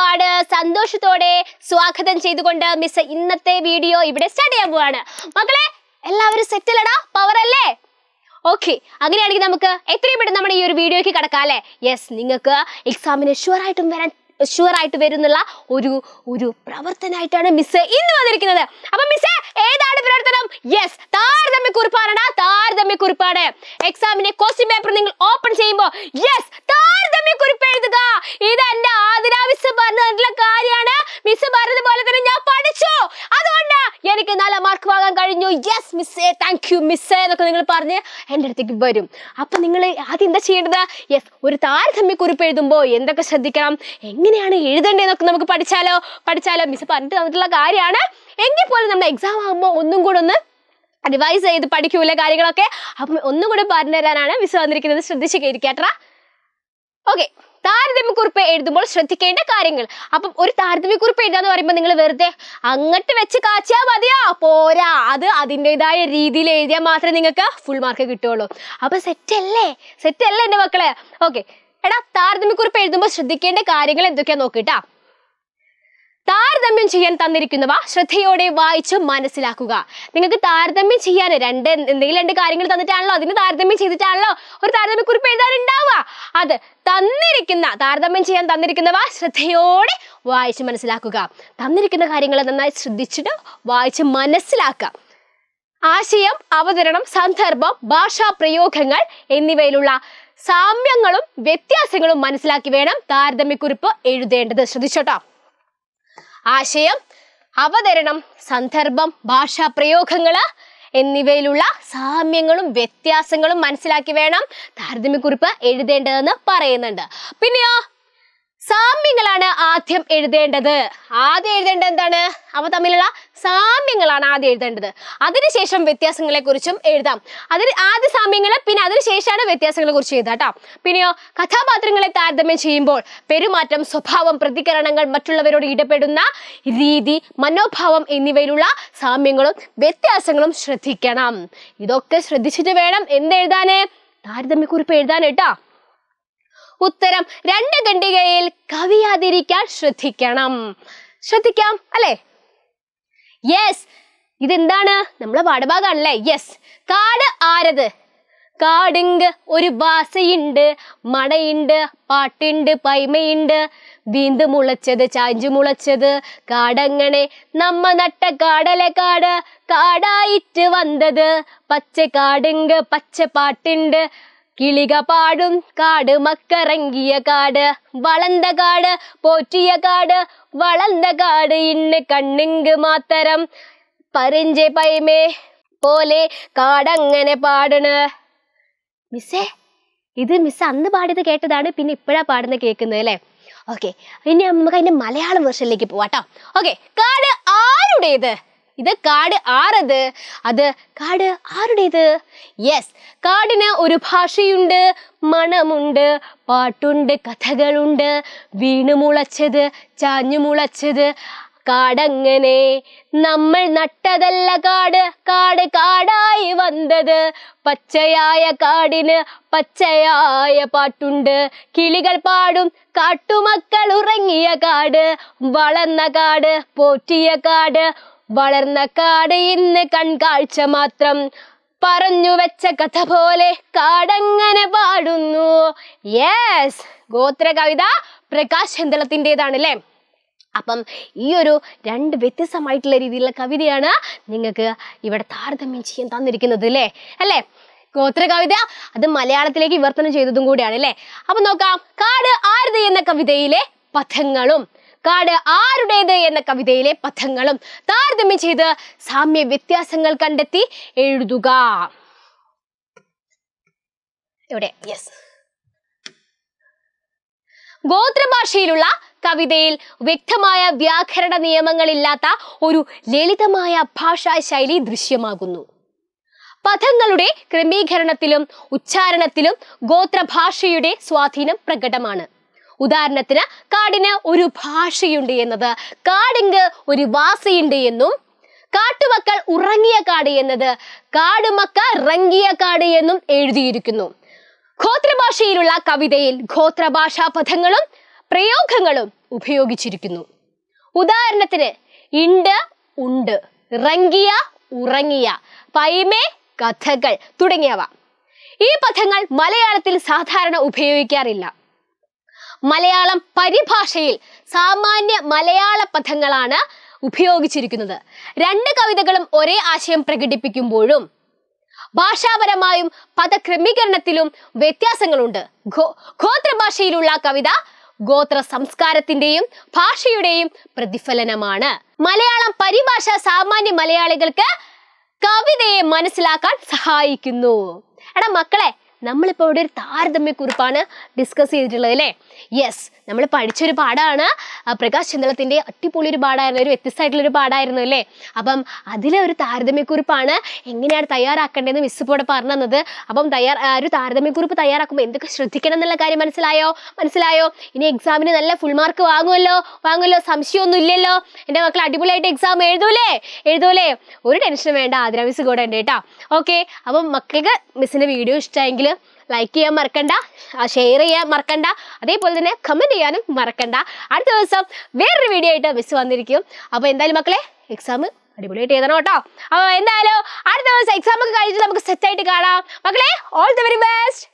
ഒരുപാട് സന്തോഷത്തോടെ സ്വാഗതം ചെയ്തുകൊണ്ട് മിസ് ഇന്നത്തെ വീഡിയോ ഇവിടെ സ്റ്റാർട്ട് ചെയ്യാൻ പോവാണ്. മക്കളെ എല്ലാവരും സെറ്റിലടാ പവർ അല്ലേ? ഓക്കെ അങ്ങനെയാണെങ്കിൽ നമുക്ക് എത്രയും പെട്ടെന്ന് നമ്മുടെ ഈ ഒരു വീഡിയോയ്ക്ക് കിടക്കാം അല്ലേ? യെസ് നിങ്ങൾക്ക് എക്സാമിന് ഷുവർ ആയിട്ടും വരാൻ ഷുവർ ആയിട്ട് വരുന്നുള്ള ഒരു ഒരു പ്രവർത്തനമായിട്ടാണ് മിസ് ഇന്ന് വന്നിരിക്കുന്നത്. അപ്പൊ മിസ് ഏതാണ് പ്രവർത്തനം? യെസ് താരതമ്യ കുറിപ്പാണ് താരതമ്യ കുറിപ്പാണ് എക്സാമിന്റെ ക്വസ്റ്റ്യൻ പേപ്പർ നിങ്ങൾ ഓപ്പൺ ചെയ്യുമ്പോൾ യെസ് താരതമ്യ കുറിപ്പ് എഴുതുക. ഇത് എന്റെ പറഞ്ഞ മിസ് കാര്യമാണ്. മിസ് പറഞ്ഞതുപോലെ തന്നെ ഞാൻ പഠിച്ചു. അതുകൊണ്ട് മാർക്ക് വാങ്ങാൻ കഴിഞ്ഞു. യെസ് മിസ്സേ താങ്ക് യു മിസ്സേ എന്നൊക്കെ നിങ്ങൾ പറഞ്ഞ് എന്റെ അടുത്തേക്ക് വരും. അപ്പം നിങ്ങൾ ആദ്യം എന്താ ചെയ്യേണ്ടത്? യെസ് ഒരു താരതമ്യ കുറിപ്പ് എഴുതുമ്പോൾ എന്തൊക്കെ ശ്രദ്ധിക്കണം? എങ്ങനെയാണ് എഴുതേണ്ടതെന്നൊക്കെ നമുക്ക് പഠിച്ചാലോ? പഠിച്ചാലോ? മിസ് പറഞ്ഞിട്ട് തന്നിട്ടുള്ള കാര്യമാണ്. എങ്കിൽ പോലും നമ്മുടെ എക്സാം ആകുമ്പോൾ ഒന്നും കൂടെ ഒന്ന് റിവൈസ് ചെയ്ത് പഠിക്കൂല കാര്യങ്ങളൊക്കെ? അപ്പം ഒന്നും കൂടെ പറഞ്ഞു തരാനാണ് മിസ് വന്നിരിക്കുന്നത്. ശ്രദ്ധിച്ച് കേൾക്കാട്രാ ഓക്കെ താരതമ്യക്കുറിപ്പ് എഴുതുമ്പോൾ ശ്രദ്ധിക്കേണ്ട കാര്യങ്ങൾ. അപ്പം ഒരു താരതമ്യക്കുറിപ്പ് എഴുതാന്ന് പറയുമ്പോൾ നിങ്ങൾ വെറുതെ അങ്ങട്ട് വെച്ച് കാച്ചാ മതിയാ പോരാ. അത് അതിന്റെതായ രീതിയിൽ എഴുതിയാൽ മാത്രമേ നിങ്ങൾക്ക് ഫുൾ മാർക്ക് കിട്ടുള്ളൂ അപ്പൊ സെറ്റ് അല്ലേ? സെറ്റ് അല്ലേ എന്റെ മക്കളെ? ഓക്കെ എടാ താരതമ്യക്കുറിപ്പ് എഴുതുമ്പോൾ ശ്രദ്ധിക്കേണ്ട കാര്യങ്ങൾ എന്തൊക്കെയാ നോക്കിട്ടാ താരതമ്യം ചെയ്യാൻ തന്നിരിക്കുന്നവ ശ്രദ്ധയോടെ വായിച്ച് മനസ്സിലാക്കുക. നിങ്ങൾക്ക് താരതമ്യം ചെയ്യാൻ രണ്ട് എന്തെങ്കിലും രണ്ട് കാര്യങ്ങൾ തന്നിട്ടാണല്ലോ? അതിന് താരതമ്യം ചെയ്തിട്ടാണല്ലോ? ഒരു താരതമ്യ കുറിപ്പ് എഴുതാനുണ്ടാവുക. അത് തന്നിരിക്കുന്ന താരതമ്യം ചെയ്യാൻ തന്നിരിക്കുന്നവ ശ്രദ്ധയോടെ വായിച്ച് മനസ്സിലാക്കുക. തന്നിരിക്കുന്ന കാര്യങ്ങൾ നന്നായി ശ്രദ്ധിച്ചിട്ട് വായിച്ച് മനസ്സിലാക്കുക. ആശയം അവതരണം സന്ദർഭം ഭാഷാ പ്രയോഗങ്ങൾ എന്നിവയിലുള്ള സാമ്യങ്ങളും വ്യത്യാസങ്ങളും മനസ്സിലാക്കി വേണം താരതമ്യക്കുറിപ്പ് എഴുതേണ്ടത്. ശ്രദ്ധിച്ചോട്ടോ? ആശയം അവതരണം സന്ദർഭം ഭാഷാ പ്രയോഗങ്ങൾ എന്നിവയിലുള്ള സാമ്യങ്ങളും വ്യത്യാസങ്ങളും മനസ്സിലാക്കി വേണം താരതമ്യക്കുറിപ്പ് എഴുതേണ്ടതെന്ന് പറയുന്നുണ്ട്. പിന്നെയോ സാമ്യങ്ങളാണ് ആദ്യം എഴുതേണ്ടത്. ആദ്യം എഴുതേണ്ടത് എന്താണ്? അവ തമ്മിലുള്ള സാമ്യങ്ങളാണ് ആദ്യം എഴുതേണ്ടത്. അതിനുശേഷം വ്യത്യാസങ്ങളെ കുറിച്ചും എഴുതാം. അതിന് ആദ്യ സാമ്യങ്ങൾ പിന്നെ അതിനുശേഷമാണ് വ്യത്യാസങ്ങളെ കുറിച്ച് എഴുതാം കേട്ടോ. പിന്നെയോ കഥാപാത്രങ്ങളെ താരതമ്യം ചെയ്യുമ്പോൾ പെരുമാറ്റം സ്വഭാവം പ്രതികരണങ്ങൾ മറ്റുള്ളവരോട് ഇടപെടുന്ന രീതി മനോഭാവം എന്നിവയിലുള്ള സാമ്യങ്ങളും വ്യത്യാസങ്ങളും ശ്രദ്ധിക്കണം. ഇതൊക്കെ ശ്രദ്ധിച്ചിട്ട് വേണം എന്തെഴുതാന്? താരതമ്യക്കുറിപ്പ് എഴുതാൻ കേട്ടോ. ഉത്തരം രണ്ട് ഖണ്ഡികയിൽ കവിയാതിരിക്കാൻ ശ്രദ്ധിക്കണം. ശ്രദ്ധിക്കാം അല്ലേ? യെസ് ഇതെന്താണ്? നമ്മളെ പാഠഭാഗമാണല്ലേ യെസ് കാട് ആരത്? കാടുങ്ക് ഒരു ഭാഷയുണ്ട് മടയുണ്ട് പാട്ടുണ്ട് പൈമയുണ്ട്. വീന്ത് മുളച്ചത് ചാഞ്ചു മുളച്ചത്. കാടങ്ങനെ നമ്മ നട്ട കാടലെ കാട് കാടായിട്ട് വന്നത്. പച്ച കാടുങ്ക് പച്ച പാട്ടുണ്ട് കിളിക പാടും കാട് മക്കറങ്ങിയ കാട് വളന്ത കാട് പോറ്റിയ കാട് വളന്ത കാട് ഇന്ന് കണ്ണുങ്ക് മാത്തരം പരിഞ്ചെ പൈമേ പോലെ കാടങ്ങനെ പാടണ്. മിസ്സേ ഇത് മിസ് അന്ന് പാടിയത് കേട്ടതാണ് പിന്നെ ഇപ്പോഴാ പാടുന്ന കേൾക്കുന്നത് അല്ലേ? ഓക്കെ ഇനി നമുക്ക് അതിന്റെ മലയാളം വേർഷനിലേക്ക് പോവാട്ടോ. ഓക്കെ കാട് ആരുടേത്? ഇത് കാട് ആരത് അത് കാട് ആരുടേത്? യെസ് കാടിന് ഒരു ഭാഷയുണ്ട് മണമുണ്ട് പാട്ടുണ്ട് കഥകളുണ്ട്. വീണു മുളച്ചത് ചാഞ്ഞു മുളച്ചത്. കാടങ്ങനെ നമ്മൾ നട്ടതല്ല കാട് കാട് കാടായി വന്നത്. പച്ചയായ കാടിന് പച്ചയായ പാട്ടുണ്ട്. കിളികൾ പാടും കാട്ടുമക്കൾ ഉറങ്ങിയ കാട്. വളർന്ന കാട് പോറ്റിയ കാട്. വളർന്ന കാട് ഇന്ന് കൺകാഴ്ച മാത്രം. പറഞ്ഞു വെച്ച കഥ പോലെ കാടങ്ങനെ പാടുന്നു. യെസ് ഗോത്ര കവിത പ്രകാശ് ചന്ദ്രത്തിന്റെതാണ് അല്ലേ അപ്പം ഈ ഒരു രണ്ട് വ്യത്യസ്തമായിട്ടുള്ള രീതിയിലുള്ള കവിതയാണ് നിങ്ങൾക്ക് ഇവിടെ താരതമ്യം ചെയ്യാൻ തന്നിരിക്കുന്നത് അല്ലേ? അല്ലേ? ഗോത്ര കവിത അത് മലയാളത്തിലേക്ക് വിവർത്തനം ചെയ്തതും കൂടിയാണ് അല്ലേ അപ്പൊ നോക്കാം കാട് ആരുത് എന്ന കവിതയിലെ പഥങ്ങളും കാട് ആരുടേത് എന്ന കവിതയിലെ പദങ്ങളും താരതമ്യം ചെയ്ത് സാമ്യ വ്യത്യാസങ്ങൾ കണ്ടെത്തി എഴുതുക. ഇവിടെ യെസ് ഗോത്രഭാഷയിലുള്ള കവിതയിൽ വ്യക്തമായ വ്യാകരണ നിയമങ്ങളില്ലാത്ത ഒരു ലളിതമായ ഭാഷാ ശൈലി ദൃശ്യമാകുന്നു. പദങ്ങളുടെ ക്രമീകരണത്തിലും ഉച്ചാരണത്തിലും ഗോത്രഭാഷയുടെ സ്വാധീനം പ്രകടമാണ്. ഉദാഹരണത്തിന് കാടിന് ഒരു ഭാഷയുണ്ട് എന്നത്. കാടിങ്ക് ഒരു വാസയുണ്ട് എന്നും കാട്ടുമക്കൾ ഉറങ്ങിയ കാട് എന്നത്. കാടുമക്ക റങ്ങിയ കാട് എന്നും എഴുതിയിരിക്കുന്നു. ഗോത്രഭാഷയിലുള്ള കവിതയിൽ ഗോത്രഭാഷാ പദങ്ങളും പ്രയോഗങ്ങളും ഉപയോഗിച്ചിരിക്കുന്നു. ഉദാഹരണത്തിന് ഇണ്ട് ഉണ്ട് റങ്കിയ ഉറങ്ങിയ പൈമേ കഥകൾ തുടങ്ങിയവ. ഈ പദങ്ങൾ മലയാളത്തിൽ സാധാരണ ഉപയോഗിക്കാറില്ല. മലയാളം പരിഭാഷയിൽ സാമാന്യ മലയാള പദങ്ങളാണ് ഉപയോഗിച്ചിരിക്കുന്നത്. രണ്ട് കവിതകളും ഒരേ ആശയം പ്രകടിപ്പിക്കുമ്പോഴും ഭാഷാപരമായും പദക്രമീകരണത്തിലും വ്യത്യാസങ്ങളുണ്ട്. ഗോത്രഭാഷയിലുള്ള കവിത ഗോത്ര സംസ്കാരത്തിന്റെയും ഭാഷയുടെയും പ്രതിഫലനമാണ്. മലയാളം പരിഭാഷ സാമാന്യ മലയാളികൾക്ക് കവിതയെ മനസ്സിലാക്കാൻ സഹായിക്കുന്നു. എടാ മക്കളെ നമ്മളിപ്പോൾ ഇവിടെ ഒരു താരതമ്യക്കുറിപ്പാണ് ഡിസ്കസ് ചെയ്തിട്ടുള്ളത് അല്ലേ? യെസ് നമ്മൾ പഠിച്ചൊരു പാഠമാണ്. പ്രകാശ് ചന്ദ്രത്തിന്റെ അടിപൊളി ഒരു പാഠമായിരുന്നു ഒരു വ്യത്യസ്തമായിട്ടുള്ള ഒരു പാഠമായിരുന്നു അല്ലേ? അപ്പം അതിലെ ഒരു താരതമ്യക്കുറിപ്പാണ് എങ്ങനെയാണ് തയ്യാറാക്കേണ്ടതെന്ന് മിസ് ഇപ്പോൾ പറഞ്ഞു തന്നത്. അപ്പം തയ്യാർ ഒരു താരതമ്യക്കുറിപ്പ് തയ്യാറാക്കുമ്പോൾ എന്തൊക്കെ ശ്രദ്ധിക്കണം എന്നുള്ള കാര്യം മനസ്സിലായോ? മനസ്സിലായോ? ഇനി എക്സാമിന് നല്ല ഫുൾ മാർക്ക് വാങ്ങുമല്ലോ വാങ്ങുമല്ലോ സംശയമൊന്നും ഇല്ലല്ലോ? എന്റെ മക്കൾ അടിപൊളിയായിട്ട് എക്സാം എഴുതൂലേ? എഴുതൂലേ? ഒരു ടെൻഷനും വേണ്ട. ആതിര മിസ് കൂടെ ഉണ്ട് കേട്ടോ. ഓക്കെ അപ്പം മക്കൾക്ക് മിസ്സിന്റെ വീഡിയോ ഇഷ്ടമായെങ്കിൽ ലൈക്ക് ചെയ്യാൻ മറക്കണ്ട. ഷെയർ ചെയ്യാൻ മറക്കണ്ട. അതേപോലെ തന്നെ കമന്റ് ചെയ്യാനും മറക്കണ്ട. അടുത്ത ദിവസം വേറൊരു വീഡിയോ ആയിട്ട് മിസ് വന്നിരിക്കും. അപ്പോൾ എന്തായാലും മക്കളെ എക്സാം അടിപൊളിയായിട്ട് എഴുതണം കേട്ടോ. അപ്പോൾ എന്തായാലും അടുത്ത ദിവസം എക്സാം ഒക്കെ കഴിഞ്ഞിട്ട് നമുക്ക് സെറ്റ് ആയിട്ട് കാണാം. മക്കളെ ഓൾ ദ വെരി ബെസ്റ്റ്